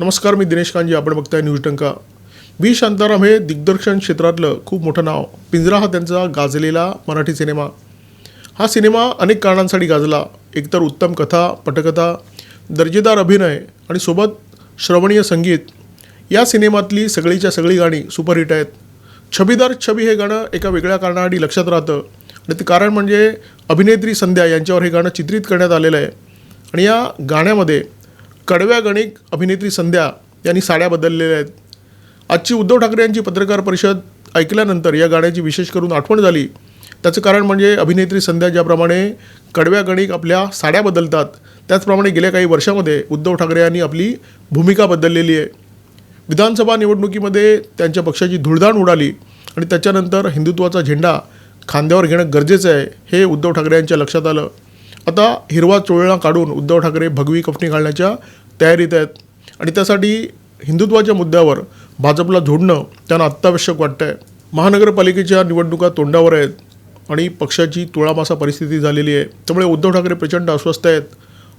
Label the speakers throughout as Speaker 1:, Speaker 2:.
Speaker 1: नमस्कार मी दिनेश कांजी आपण बघताय न्यूज टंका. बी शांताराम हे दिग्दर्शन क्षेत्रातलं खूप मोठं नाव. पिंजरा हा त्यांचा गाजलेला मराठी सिनेमा. हा सिनेमा अनेक कारणांसाठी गाजला. एकतर उत्तम कथा पटकथा दर्जेदार अभिनय आणि सोबत श्रवणीय संगीत या सिनेमातली सगळीच्या सगळी गाणी सुपरहिट आहेत. छबीदार छबी हे गाणं एका वेगळ्या कारणासाठी लक्षात राहतं. आणि ते कारण म्हणजे अभिनेत्री संध्या यांच्यावर हे गाणं चित्रित करण्यात आलेलं आहे. आणि या गाण्यामध्ये कडव्या गणिक अभिनेत्री संध्या यांनी साड्या बदललेल्या आहेत. आजची उद्धव ठाकरे यांची पत्रकार परिषद ऐकल्यानंतर या गाण्याची विशेष करून आठवण झाली. त्याचं कारण म्हणजे अभिनेत्री संध्या ज्याप्रमाणे कडव्या गणिक आपल्या साड्या बदलतात त्याचप्रमाणे गेल्या काही वर्षामध्ये उद्धव ठाकरे यांनी आपली भूमिका बदललेली आहे. विधानसभा निवडणुकीमध्ये त्यांच्या पक्षाची धुळधाण उडाली आणि त्याच्यानंतर हिंदुत्वाचा झेंडा खांद्यावर घेणं गरजेचं आहे हे उद्धव ठाकरे यांच्या लक्षात आलं. आता हिरवा चोळणा काढून उद्धव ठाकरे भगवी कपणी घालण्याच्या तयारीत आहेत. आणि त्यासाठी हिंदुत्वाच्या मुद्द्यावर भाजपला जोडणं त्यांना अत्यावश्यक वाटतं आहे महानगरपालिकेच्या निवडणुका तोंडावर आहेत आणि पक्षाची तुळामासा परिस्थिती झालेली आहे. त्यामुळे उद्धव ठाकरे प्रचंड अस्वस्थ आहेत.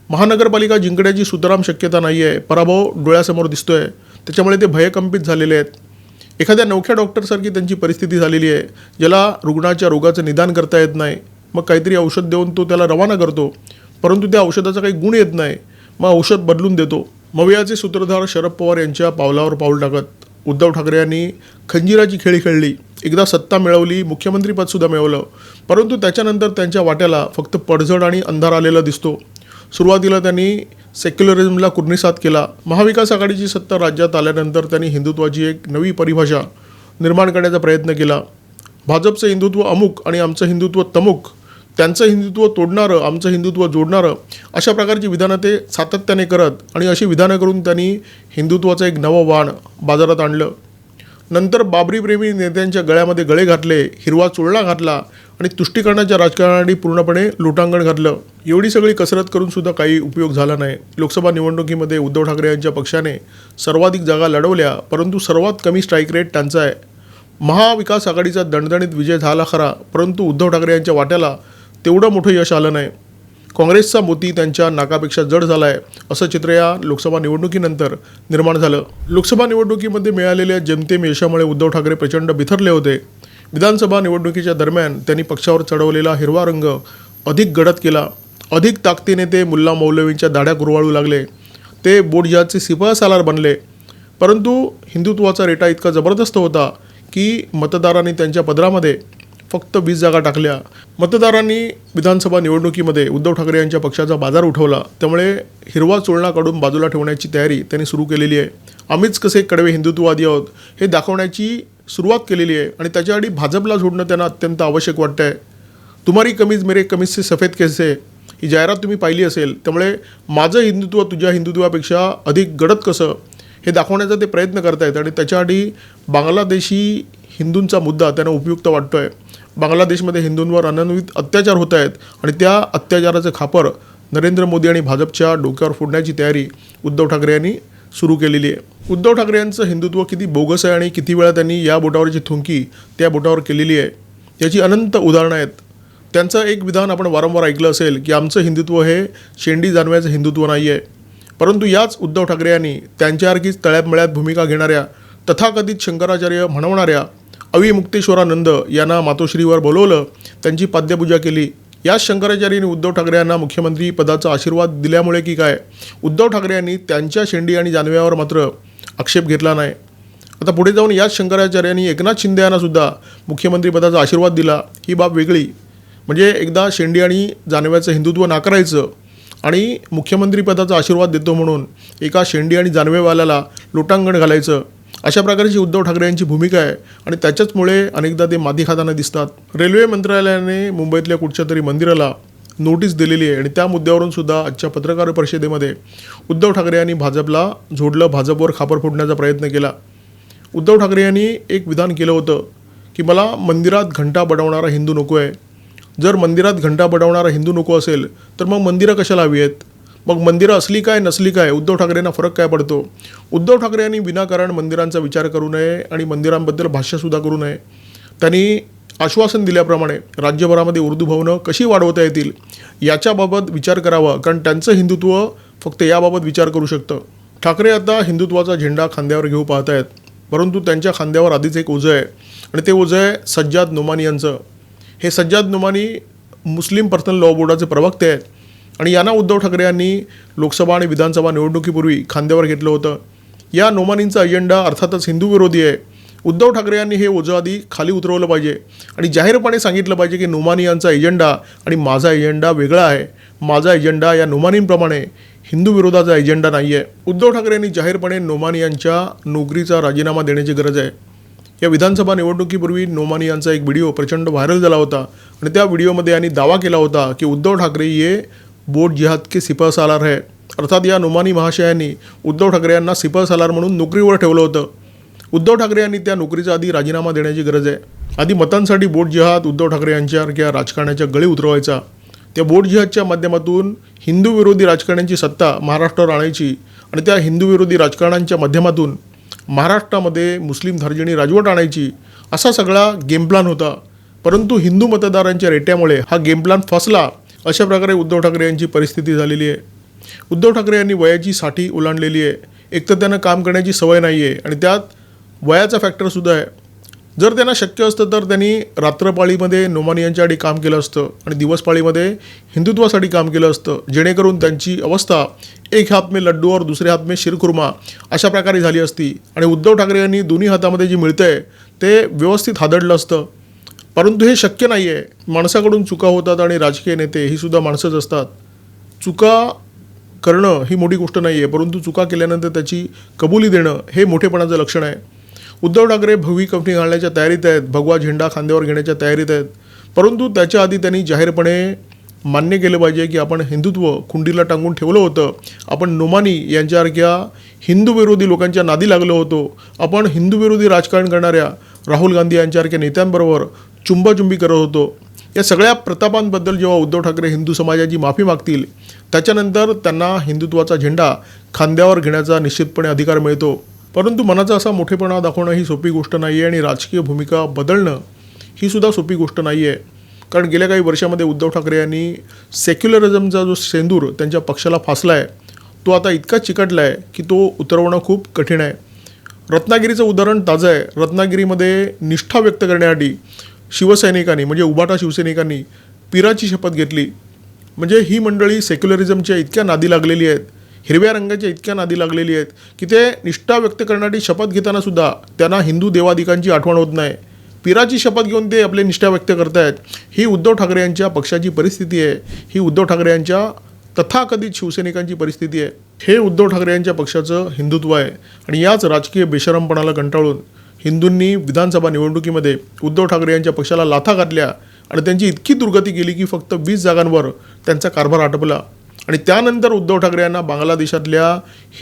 Speaker 1: महानगरपालिका जिंकण्याची सुतराम शक्यता नाही आहे पराभव डोळ्यासमोर दिसतो आहे त्याच्यामुळे ते भयकंपित झालेले आहेत. एखाद्या नवख्या डॉक्टरसारखी त्यांची परिस्थिती झालेली आहे ज्याला रुग्णाच्या रोगाचं निदान करता येत नाही. मग काहीतरी औषध देऊन तो त्याला रवाना करतो. परंतु त्या औषधाचा काही गुण येत नाही. मग औषध बदलून देतो. मवियाचे सूत्रधार शरद पवार यांच्या पावलावर पाऊल टाकत उद्धव ठाकरे यांनी खंजीराची खेळी खेळली. एकदा सत्ता मिळवली मुख्यमंत्रीपदसुद्धा मिळवलं. परंतु त्याच्यानंतर त्यांच्या वाट्याला फक्त पडझड आणि अंधार आलेला दिसतो. सुरुवातीला त्यांनी सेक्युलरिझमला कुर्निसात केला. महाविकास आघाडीची सत्ता राज्यात आल्यानंतर त्यांनी हिंदुत्वाची एक नवी परिभाषा निर्माण करण्याचा प्रयत्न केला. भाजपचं हिंदुत्व अमुक आणि आमचं हिंदुत्व तमुक त्यांचं हिंदुत्व तोडणारं आमचं हिंदुत्व जोडणारं अशा प्रकारची विधानं ते सातत्याने करत आणि अशी विधानं करून त्यांनी हिंदुत्वाचं एक नवं वाण बाजारात आणलं. नंतर बाबरी प्रेमी नेत्यांच्या गळ्यामध्ये गळे घातले हिरवा चुळणा घातला आणि तुष्टीकरणाच्या राजकारणाने पूर्णपणे लुटांगण घातलं. एवढी सगळी कसरत करून सुद्धा काही उपयोग झाला नाही. लोकसभा निवडणुकीमध्ये उद्धव ठाकरे यांच्या पक्षाने सर्वाधिक जागा लढवल्या परंतु सर्वात कमी स्ट्राईक रेट त्यांचा आहे. महाविकास आघाडीचा दणदणीत विजय झाला खरा परंतु उद्धव ठाकरे यांच्या वाट्याला तेवढं मोठं यश आलं नाही. काँग्रेसचा मोती त्यांच्या नाकापेक्षा जड झाला आहे असं चित्र या लोकसभा निवडणुकीनंतर निर्माण झालं. लोकसभा निवडणुकीमध्ये मिळालेल्या जेमतेम यशामुळे उद्धव ठाकरे प्रचंड बिथरले होते. विधानसभा निवडणुकीच्या दरम्यान त्यांनी पक्षावर चढवलेला हिरवा रंग अधिक गडद केला. अधिक ताकदीने ते मुल्ला मौलवींच्या दाड्या कुरवाळू लागले. ते बोटजाचे सिपाह सालार बनले. परंतु हिंदुत्वाचा रेटा इतका जबरदस्त होता की मतदारांनी त्यांच्या पदरामध्ये फक्त वीस जागा टाकल्या. मतदारांनी विधानसभा निवडणुकीमध्ये उद्धव ठाकरे यांच्या पक्षाचा बाजार उठवला. त्यामुळे हिरवा चोळणा काढून बाजूला ठेवण्याची तयारी त्यांनी सुरू केलेली आहे. आम्हीच कसे कडवे हिंदुत्ववादी आहोत हे दाखवण्याची सुरुवात केलेली आहे आणि त्याच्यासाठी भाजपला जोडणं त्यांना अत्यंत आवश्यक वाटतं आहे तुम्हारी कमीज मेरे कमीज से सफेद केसे ही जाहिरात तुम्ही पाहिली असेल. त्यामुळे माझं हिंदुत्व तुझ्या हिंदुत्वापेक्षा अधिक गडद कसं हे दाखवण्याचा ते प्रयत्न करतायत आणि त्याच्यासाठी बांगलादेशी हिंदूंचा मुद्दा त्यांना उपयुक्त वाटतो आहे बांगलादेशमध्ये हिंदूंवर अनन्वित अत्याचार होत आहेत आणि त्या अत्याचाराचं खापर नरेंद्र मोदी आणि भाजपच्या डोक्यावर फोडण्याची तयारी उद्धव ठाकरे यांनी सुरू केलेली आहे. उद्धव ठाकरे यांचं हिंदुत्व किती बोगस आहे आणि किती वेळा त्यांनी या बोटावरची थुंकी त्या बोटावर केलेली आहे याची अनंत उदाहरणं आहेत. त्यांचं एक विधान आपण वारंवार ऐकलं असेल की आमचं हिंदुत्व हे शेंडी जानव्याचं हिंदुत्व नाही आहे परंतु याच उद्धव ठाकरे यांनी त्यांच्यासारखीच तळ्यात मळ्यात भूमिका घेणाऱ्या तथाकथित शंकराचार्य म्हणवणाऱ्या अविमुक्तेश्वरानंद यांना मातोश्रीवर बोलवलं त्यांची पाद्यपूजा केली. याच शंकराचार्यांनी उद्धव ठाकरे यांना मुख्यमंत्री पदाचा आशीर्वाद दिल्यामुळे की काय? उद्धव ठाकरे यांनी त्यांच्या शेंडी आणि जानव्यावर मात्र आक्षेप घेतला नाही. आता पुढे जाऊन याच शंकराचार्यांनी एकनाथ शिंदे यांना सुद्धा मुख्यमंत्रीपदाचा आशीर्वाद दिला. ही बाब वेगळी. म्हणजे एकदा शेंडी आणि जानव्याचं हिंदुत्व नाकारायचं आणि मुख्यमंत्रीपदाचा आशीर्वाद देतो म्हणून एका शेंडी आणि जानवेवाल्याला लोटांगण घालायचं अशा प्रकारची उद्धव ठाकरे यांची भूमिका आहे. आणि त्याच्याचमुळे अनेकदा ते मादी खाताना दिसतात. रेल्वे मंत्रालयाने मुंबईतल्या कुठच्या तरी मंदिराला नोटीस दिलेली आहे. आणि त्या मुद्द्यावरून सुद्धा आजच्या पत्रकार परिषदेमध्ये उद्धव ठाकरे यांनी भाजपला जोडलं भाजपवर खापर फोडण्याचा प्रयत्न केला. उद्धव ठाकरे यांनी एक विधान केलं होतं की मला मंदिरात घंटा बडवणारा हिंदू नको आहे जर मंदिरात घंटा बडवणारा हिंदू नको असेल तर मग मंदिरं कशाला हवी आहेत? मग मंदिरं असली काय नसली काय उद्धव ठाकरेंना फरक काय पडतो? उद्धव ठाकरे यांनी विनाकारण मंदिरांचा विचार करू नये आणि मंदिरांबद्दल भाष्यसुद्धा करू नये. त्यांनी आश्वासन दिल्याप्रमाणे राज्यभरामध्ये उर्दू भवनं कशी वाढवता येतील याच्याबाबत विचार करावा कारण त्यांचं हिंदुत्व फक्त याबाबत विचार करू शकतं. ठाकरे आता हिंदुत्वाचा झेंडा खांद्यावर घेऊ पाहत आहेत परंतु त्यांच्या खांद्यावर आधीच एक ओझं आहे आणि ते ओझं आहे सज्जाद नुमानी यांचं. हे Sajjad Numani Muslim personal law बोर्डाचे प्रवक्ते आहेत. आणि यांना उद्धव ठाकरे यांनी लोकसभा आणि विधानसभा निवडणुकीपूर्वी खांद्यावर घेतलं होतं. या नोमानींचा अजेंडा अर्थातच हिंदू विरोधी आहे. उद्धव ठाकरे यांनी हे ओझं आधी खाली उतरवलं पाहिजे आणि जाहीरपणे सांगितलं पाहिजे की नुमानी यांचा एजेंडा आणि माझा एजेंडा वेगळा आहे. माझा एजेंडा या नुमानींप्रमाणे हिंदू विरोधाचा एजेंडा नाही आहे उद्धव ठाकरे यांनी जाहीरपणे नोमानी यांच्या नोकरीचा राजीनामा देण्याची गरज आहे. या विधानसभा निवडणुकीपूर्वी नोमानी यांचा एक व्हिडिओ प्रचंड व्हायरल झाला होता आणि त्या व्हिडिओमध्ये यांनी दावा केला होता की उद्धव ठाकरे हे बोट जिहाद की सिपह सालार है. अर्थात या नोमानी महाशयांनी उद्धव ठाकरे यांना सिपह सालार म्हणून नोकरीवर ठेवलं होतं. उद्धव ठाकरे यांनी त्या नोकरीचा आधी राजीनामा देण्याची गरज आहे. आधी मतांसाठी बोट जिहाद उद्धव ठाकरे यांच्यासारख्या राजकारण्याच्या गळी उतरवायचा. त्या बोट जिहादच्या माध्यमातून हिंदू विरोधी राजकारण्यांची सत्ता महाराष्ट्रावर आणायची आणि त्या हिंदू विरोधी राजकारणांच्या माध्यमातून महाराष्ट्रामध्ये मुस्लिम धार्जिणी राजवट आणायची असा सगळा गेम प्लॅन होता. परंतु हिंदू मतदारांच्या रेट्यामुळे हा गेम प्लॅन फसला. अशा प्रकारे उद्धव ठाकरे यांची परिस्थिती झालेली आहे. उद्धव ठाकरे यांनी वयाची साठी ओलांडलेली आहे. एक तर त्यांना काम करण्याची सवय नाही आहे आणि त्यात वयाचा फॅक्टरसुद्धा आहे. जर त्यांना शक्य असतं तर त्यांनी रात्रपाळीमध्ये नोमानी यांच्यासाठी काम केलं असतं आणि दिवसपाळीमध्ये हिंदुत्वासाठी काम केलं असतं. जेणेकरून त्यांची अवस्था एक हात में लड्डू और दुसरे हात में शिरखुर्मा अशा प्रकारे झाली असती. आणि उद्धव ठाकरे यांनी दोन्ही हातामध्ये जे मिळतं आहे ते व्यवस्थित हादडलं असतं. परंतु हे शक्य नाही आहे माणसाकडून चुका होतात आणि राजकीय नेते ही सुद्धा माणसंच असतात. चुका करणं ही मोठी गोष्ट नाही आहे परंतु चुका केल्यानंतर त्याची कबुली देणं हे मोठेपणाचं लक्षण आहे. उद्धव ठाकरे भवी कंपनी घालण्याच्या तयारीत आहेत भगवा झेंडा खांद्यावर घेण्याच्या तयारीत आहेत. परंतु त्याच्या आधी त्यांनी जाहीरपणे मान्य केलं पाहिजे की आपण हिंदुत्व खुंडीला टांगून ठेवलं होतं. आपण नोमानी यांच्यासारख्या हिंदू विरोधी लोकांच्या नादी लागलो होतो. आपण हिंदू विरोधी राजकारण करणाऱ्या राहुल गांधी यांच्यासारख्या नेत्यांबरोबर चुंबाचुंबी करत होतो. या सगळ्या प्रतापांबद्दल जेव्हा उद्धव ठाकरे हिंदू समाजाची माफी मागतील त्याच्यानंतर त्यांना हिंदुत्वाचा झेंडा खांद्यावर घेण्याचा निश्चितपणे अधिकार मिळतो. परंतु मनाचा असा मोठेपणा दाखवणं ही सोपी गोष्ट नाही आहे आणि राजकीय भूमिका बदलणं ही सुद्धा सोपी गोष्ट नाही आहे कारण गेल्या काही वर्षामध्ये उद्धव ठाकरे यांनी सेक्युलरिझमचा जो सेंदूर त्यांच्या पक्षाला फासला आहे तो आता इतका चिकटला आहे की तो उतरवणं खूप कठीण आहे. रत्नागिरीचं उदाहरण ताजं आहे. रत्नागिरीमध्ये निष्ठा व्यक्त करण्यासाठी शिवसैनिकांनी म्हणजे उबाटा शिवसैनिकांनी पिराची शपथ घेतली. म्हणजे ही मंडळी सेक्युलरिझमच्या इतक्या नादी लागलेली आहेत हिरव्या रंगाच्या इतक्या नादी लागलेली आहेत की ते निष्ठा व्यक्त करण्यासाठी शपथ घेताना सुद्धा त्यांना हिंदू देवादिकांची आठवण होत नाही. पिराची शपथ घेऊन ते आपले निष्ठा व्यक्त करतायत. ही उद्धव ठाकरे यांच्या पक्षाची परिस्थिती आहे. ही उद्धव ठाकरे यांच्या तथाकथित शिवसैनिकांची परिस्थिती आहे. हे उद्धव ठाकरे यांच्या पक्षाचं हिंदुत्व आहे. आणि याच राजकीय बेशरमपणाला कंटाळून हिंदूंनी विधानसभा निवडणुकीमध्ये उद्धव ठाकरे यांच्या पक्षाला लाथा घातल्या आणि त्यांची इतकी दुर्गती केली की फक्त वीस जागांवर त्यांचा कारभार आटपला. आणि त्यानंतर उद्धव ठाकरे यांना बांगलादेशातल्या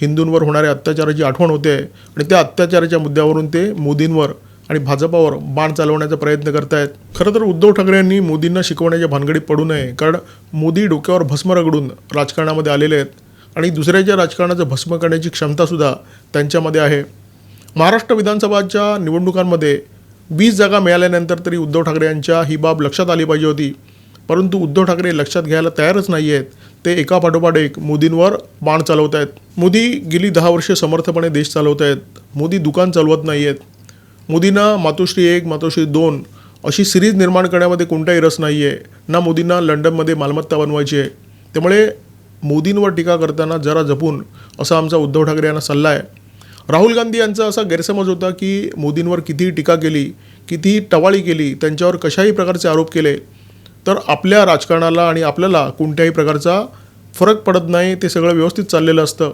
Speaker 1: हिंदूंवर होणाऱ्या अत्याचाराची आठवण होते आणि त्या अत्याचाराच्या मुद्द्यावरून ते मोदींवर आणि भाजपावर बाण चालवण्याचा प्रयत्न करतायत. खरं तर उद्धव ठाकरे यांनी मोदींना शिकवण्याच्या भानगडीत पडू नये कारण मोदी डोक्यावर भस्म रगडून राजकारणामध्ये आलेले आहेत आणि दुसऱ्याच्या राजकारणाचं भस्म करण्याची क्षमतासुद्धा त्यांच्यामध्ये आहे. महाराष्ट्र विधानसभाच्या निवडणुकांमध्ये वीस जागा मिळाल्यानंतर तरी उद्धव ठाकरे यांच्या ही बाब लक्षात आली पाहिजे होती. परंतु उद्धव ठाकरे लक्षात घ्यायला तयारच नाही आहेत. ते एका पाठोपाठ एक मोदींवर बाण चालवत आहेत. मोदी गेली दहा वर्षे समर्थपणे देश चालवत आहेत. मोदी दुकान चालवत नाही आहेत. मोदींना मातोश्री एक मातोश्री दोन अशी सिरीज निर्माण करण्यामध्ये कोणताही रस नाही आहे. ना मोदींना लंडनमध्ये मालमत्ता बनवायची आहे. त्यामुळे मोदींवर टीका करताना जरा जपून असा आमचा उद्धव ठाकरे यांना सल्ला आहे. राहुल गांधी यांचा असा गैरसमज होता की मोदींवर कितीही टीका केली कितीही टवाळी केली त्यांच्यावर कशाही प्रकारचे आरोप केले तर आपल्या राजकारणाला आणि आपल्याला कोणत्याही प्रकारचा फरक पडत नाही ते सगळं व्यवस्थित चाललेलं असतं.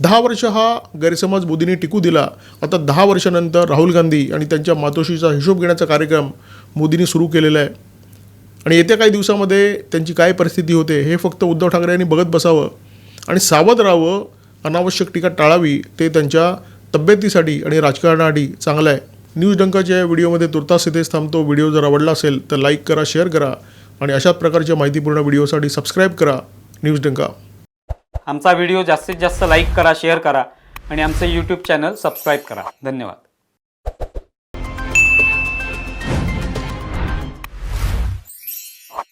Speaker 1: दहा वर्ष हा गैरसमज मोदींनी टिकू दिला. आता दहा वर्षानंतर राहुल गांधी आणि त्यांच्या मातोश्रीचा हिशोब घेण्याचा कार्यक्रम मोदींनी सुरू केलेला आहे. आणि येत्या काही दिवसामध्ये त्यांची काय परिस्थिती होते हे फक्त उद्धव ठाकरे यांनी बघत बसावं आणि सावध राहावं अनावश्यक टीका टाळावी ते त्यांच्या तब्येतीसाठी आणि राजकारणासाठी चांगलं आहे. न्यूज डंकाच्या या व्हिडिओमध्ये तुर्तास इथेच थांबतो. व्हिडिओ जर आवडला असेल तर लाईक करा शेअर करा आणि अशाच प्रकारच्या माहितीपूर्ण व्हिडिओसाठी सबस्क्राईब करा न्यूज डंका.
Speaker 2: आमचा व्हिडिओ जास्तीत जास्त लाईक करा शेअर करा आणि आमचं यूट्यूब चॅनल सबस्क्राईब करा. धन्यवाद.